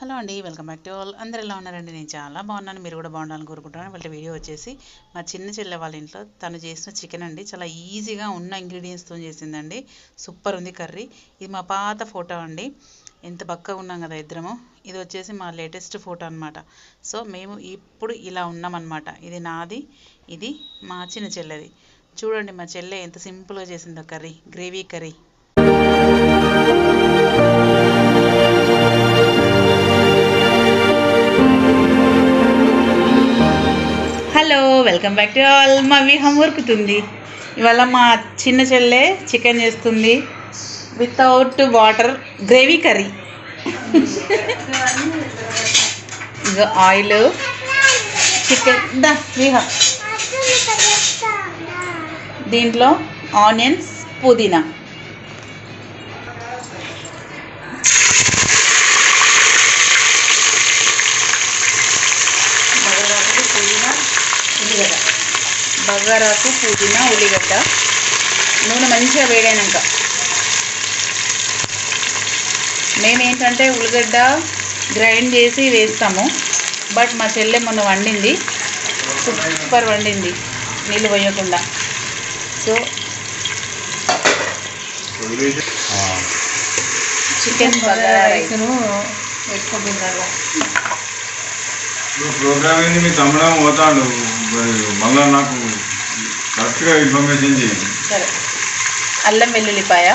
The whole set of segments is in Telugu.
హలో అండి వెల్కమ్ బ్యాక్ టు ఆల్. అందరు ఎలా ఉన్నారండి? నేను చాలా బాగున్నాను. మీరు కూడా బాగుండాలని కోరుకుంటున్నాను. వాళ్ళ వీడియో వచ్చేసి మా చిన్న చెల్లె వాళ్ళ ఇంట్లో తను చేసిన చికెన్ అండి. చాలా ఈజీగా ఉన్న ఇంగ్రీడియంట్స్తో చేసిందండి. సూపర్ ఉంది కర్రీ. ఇది మా పాత ఫోటో అండి. ఎంత బక్కగా ఉన్నాం కదా ఇద్దరము. ఇది వచ్చేసి మా లేటెస్ట్ ఫోటో అనమాట సో మేము ఇప్పుడు ఇలా ఉన్నామన్నమాట. ఇది నాది ఇది మా చిన్న చెల్లెది. చూడండి మా చెల్లె ఎంత సింపుల్గా చేసిందో curry. Gravy curry. Hello welcome back to all. మా విహం ఉరుకుతుంది. ఇవాళ మా చిన్న చెల్లె చికెన్ చేస్తుంది. Without water gravy curry oil. Chicken దా విహ. దీంట్లో ఆనియన్స్ పుదీనా బగారాకు పుదీనా ఉల్లిగడ్డ బగారాకు పుదీనా ఉల్లిగడ్డ. నూనె మంచిగా వేడైనాక. మేమేంటంటే ఉల్లిగడ్డ గ్రైండ్ చేసి వేస్తాము. బట్ మా చెల్లె మొన్న వండింది. సూపర్ వండింది. నీళ్ళు పోయకుండా. So chicken bagara rice. వేసుకుంటున్నారు ఇప్పుడు ప్రోగ్రామ్ మీ తమ్ముడు పోతాడు. మళ్ళా నాకు కరెక్ట్గా ఇన్ఫర్మేషన్ చేయండి సరే. అల్లం వెల్లుల్లిపాయ.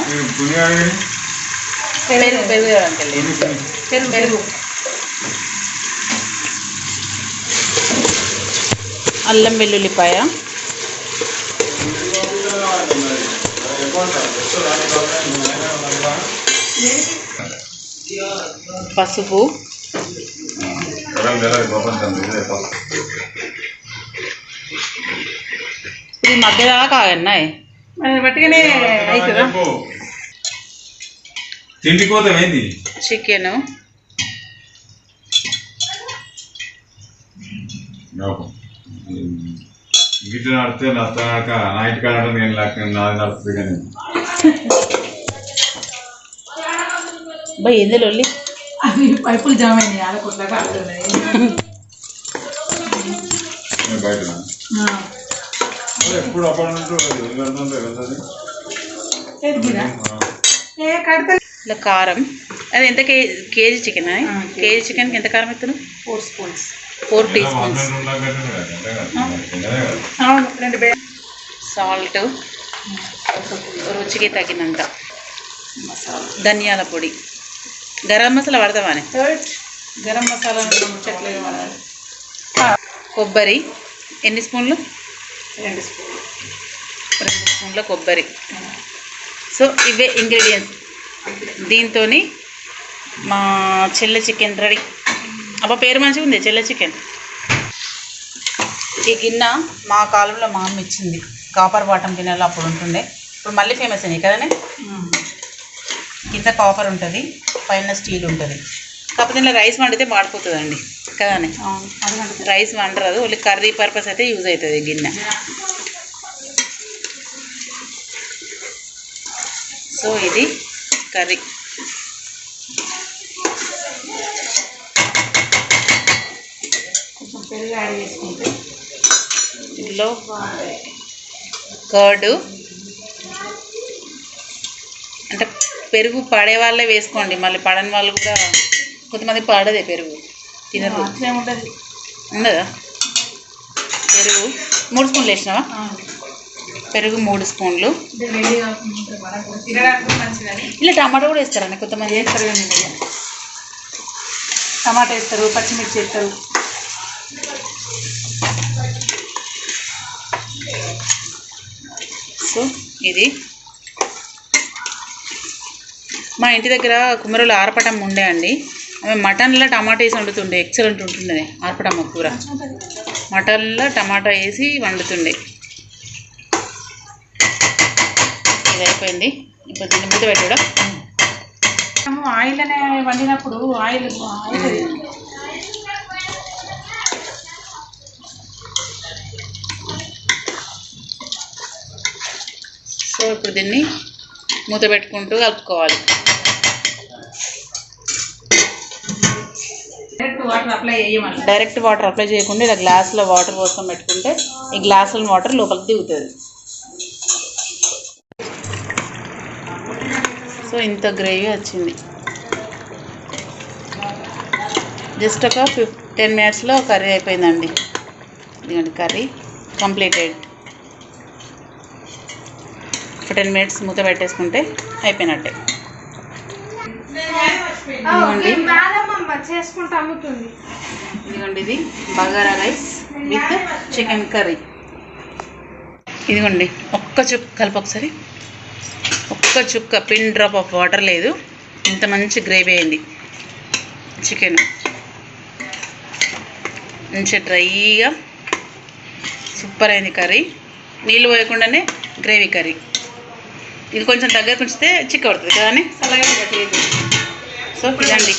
పెరుగు అల్లం వెల్లుల్లిపాయ. పసుపు. ఇది మధ్య దాకా అన్నాయి బట్టిగానే అవుతుందా తిండి కోతం ఏంది? చికెన్. గిట్ల నడితే నత్త నడక నైట్ కాడ నేను లేక నాది నడుస్తుంది కానీ. ఎందులో లొల్లి? అవి పైపులు జామ్ అయినాయి ఆడుతున్నాయి. నేను బయట ఎప్పుడు కారం. అది ఎంత కేజీ కేజీ చికెన్? కేజీ చికెన్కి ఎంత కారం ఎత్తును four spoons. Four tea spoons. Salt. రుచికి తగినంత. ధనియాల పొడి. గరం మసాలా పడతామని థర్డ్ గరం మసాలా కొబ్బరి. ఎన్ని స్పూన్లు? రెండు స్పూన్లు రెండు స్పూన్ల కొబ్బరి. సో ఇవే ఇంగ్రీడియంట్స్ దీంతో మా చెల్లె చికెన్ రెడీ అబ్బా పేరు మంచిగా ఉంది చెల్లె చికెన్ ఈ గిన్నె మా కాలంలో మా అమ్మ ఇచ్చింది. కాపర్ బాటం గిన్నెలో అప్పుడు ఉంటుండే. ఇప్పుడు మళ్ళీ ఫేమస్ అయినాయి కదనే? కింద కాపర్ ఉంటుంది పైన స్టీల్ ఉంటుంది. కాకపోతే ఇలా రైస్ వండితే మాడిపోతుందండి. కదానే? రైస్ వండరాదు ఓన్లీ కర్రీ పర్పస్ అయితే యూజ్ అవుతుంది గిన్నె. సో ఇది కర్రీ. ఇందులో కర్డ్. అంటే పెరుగు పడే వాళ్ళే వేసుకోండి. మళ్ళీ పడని వాళ్ళు కూడా కొంతమంది పడదే పెరుగు. తినరు. ఉండదా? పెరుగు. మూడు స్పూన్లు వేసినావా? పెరుగు మూడు స్పూన్లు. ఇలా టమాటా కూడా వేస్తారండి కొంతమంది వేస్తారు. టమాటా వేస్తారు పచ్చిమిర్చి వేస్తారు. సో ఇది. మా ఇంటి దగ్గర కుమ్మరులు ఆరపటం ఉండే అండి. ఆమె మటన్లో టమాటా వేసి వండుతుండే. ఎక్సలెంట్ ఉంటుండే ఆరపటమ్మ కూర. మటన్లో టమాటా వేసి వండుతుండే. ఇది అయిపోయింది. ఇప్పుడు దీన్ని మూత పెట్టడం మనము ఆయిల్ అనే వండినప్పుడు ఆయిల్ అవుతుంది సో ఇప్పుడు దీన్ని మూత పెట్టుకుంటూ కలుపుకోవాలి. డైరెక్ట్ వాటర్ అప్లై చేయకుండా ఇలా గ్లాస్లో వాటర్ పోసుకొని పెట్టుకుంటే ఈ గ్లాసులో వాటర్ లోపలికి దిగుతుంది. సో ఇంత గ్రేవీ వచ్చింది. జస్ట్ ఒక ఫిఫ్ టెన్ మినిట్స్లో కర్రీ అయిపోయిందండి. ఇదిగోండి కర్రీ కంప్లీటెడ్ ఒక టెన్ మినిట్స్ మూత పెట్టేసుకుంటే అయిపోయినట్టే. చేసుకుంటూ అమ్ముతుంది. ఇదిగోండి ఇది bagara rice with chicken curry. ఇదిగోండి ఒక్క చుక్క కలిపి ఒకసారి. ఒక్క చుక్క పిన్ డ్రాప్ ఆఫ్ వాటర్ లేదు. ఇంత మంచి గ్రేవీ అయింది. చికెన్. మంచి డ్రైగా సూపర్ అయింది కర్రీ. నీళ్ళు పోయకుండానే గ్రేవీ కర్రీ. ఇది కొంచెం దగ్గరకు ఉంచితే చిక్క పడుతుంది కానీ చల్లగా సో ఇదండి